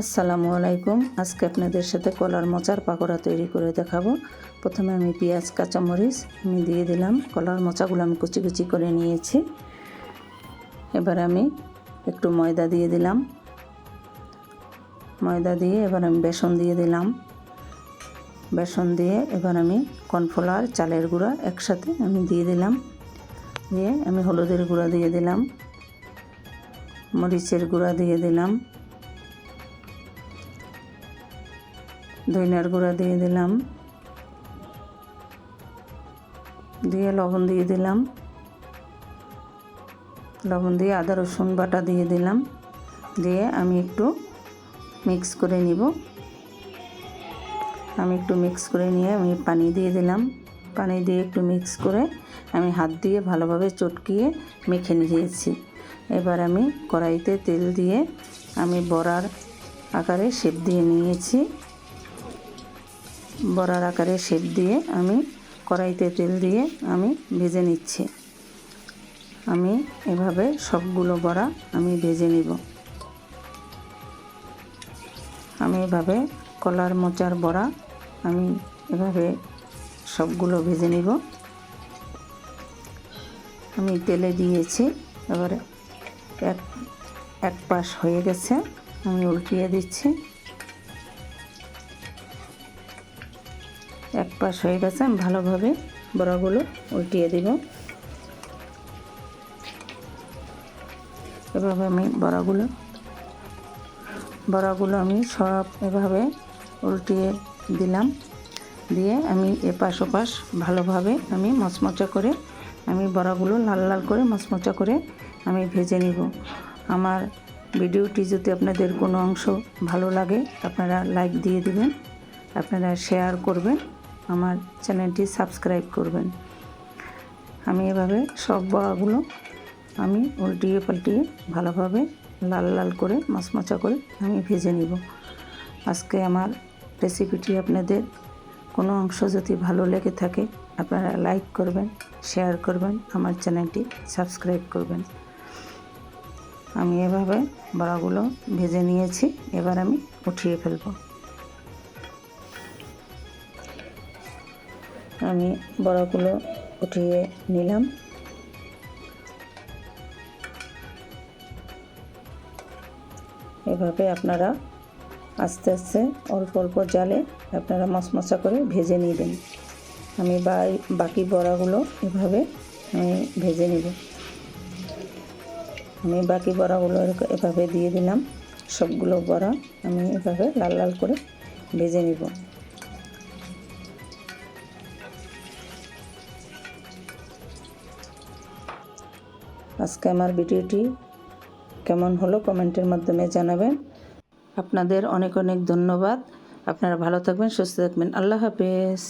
আসসালামু আলাইকুম। আজকে আপনাদের সাথে কলার মোচার পাকোড়া তৈরি করে দেখাবো। প্রথমে আমি পেঁয়াজ, কাঁচামরিচ আমি দিয়ে দিলাম। কলার মোচাগুলো আমি কুচি কুচি করে নিয়েছি। এবার আমি একটু ময়দা দিয়ে দিলাম। ময়দা দিয়ে এবার আমি বেসন দিয়ে দিলাম। বেসন দিয়ে এবার আমি কর্নফ্লাওয়ার চালের গুঁড়া একসাথে আমি দিয়ে দিলাম। দিয়ে আমি হলুদের গুঁড়া দিয়ে দিলাম। মরিচের গুঁড়া দিয়ে দিলাম। ধইনার গুঁড়া দিয়ে দিলাম। দিয়ে লবণ দিয়ে দিলাম। লবণ দিয়ে আদা, রসুন বাটা দিয়ে দিলাম। দিয়ে আমি একটু মিক্স করে নিব। আমি একটু মিক্স করে নিয়ে আমি পানি দিয়ে দিলাম। পানি দিয়ে একটু মিক্স করে আমি হাত দিয়ে ভালোভাবে চটকিয়ে মেখে নিয়েছি। এবার আমি কড়াইতে তেল দিয়ে আমি বড়ার আকারে শেপ দিয়ে নিয়েছি। বড়ার আকারে শেপ দিয়ে আমি কড়াইতে তেল দিয়ে আমি ভেজে নিচ্ছি। আমি এভাবে সবগুলো বড়া আমি ভেজে নিব। আমি এভাবে কলার মোচার বড়া আমি এভাবে সবগুলো ভেজে নিব। আমি তেলে দিয়েছি, এবারে এক এক পাশ হয়ে গেছে, আমি উল্টিয়ে দিচ্ছি। এক পাশ হয়ে গেছে, আমি ভালোভাবে বড়াগুলো উল্টিয়ে দিব। এভাবে আমি বড়াগুলো বড়াগুলো আমি সব এভাবে উল্টিয়ে দিলাম। দিয়ে আমি এপাশ ওপাশ ভালোভাবে আমি মচমচা করে আমি বড়াগুলো লাল লাল করে মচমচা করে আমি ভেজে নিব। আমার ভিডিওটি যদি আপনাদের কোনো অংশ ভালো লাগে, আপনারা লাইক দিয়ে দিবেন, আপনারা শেয়ার করবেন। আমার চ্যানেলটি সাবস্ক্রাইব করবেন। আমি এভাবে সব বড়াগুলো আমি উল্টিয়ে পাল্টিয়ে ভালোভাবে লাল লাল করে মচমচা করে আমি ভেজে নিব। আজকে আমার রেসিপিটি আপনাদের কোনো অংশ যদি ভালো লেগে থাকে, আপনারা লাইক করবেন, শেয়ার করবেন, আমার চ্যানেলটি সাবস্ক্রাইব করবেন। আমি এভাবে বড়াগুলো ভেজে নিয়েছি, এবার আমি উঠিয়ে ফেলব। আমি বড়াগুলো উঠিয়ে নিলাম। এভাবে আপনারা আস্তে আস্তে অল্প অল্প জালে আপনারা মশমশা করে ভেজে নেবেন। আমি বাকি বড়াগুলো এভাবে আমি ভেজে নেব। আমি বাকি বড়াগুলো এভাবে দিয়ে দিলাম। সবগুলো বড়া আমি এভাবে লাল লাল করে ভেজে নেব। আজকে আমার ভিডিওটি কেমন হলো কমেন্টের মাধ্যমে জানাবেন। আপনাদের অনেক অনেক ধন্যবাদ। আপনারা ভালো থাকবেন, সুস্থ থাকবেন। আল্লাহ হাফেজ।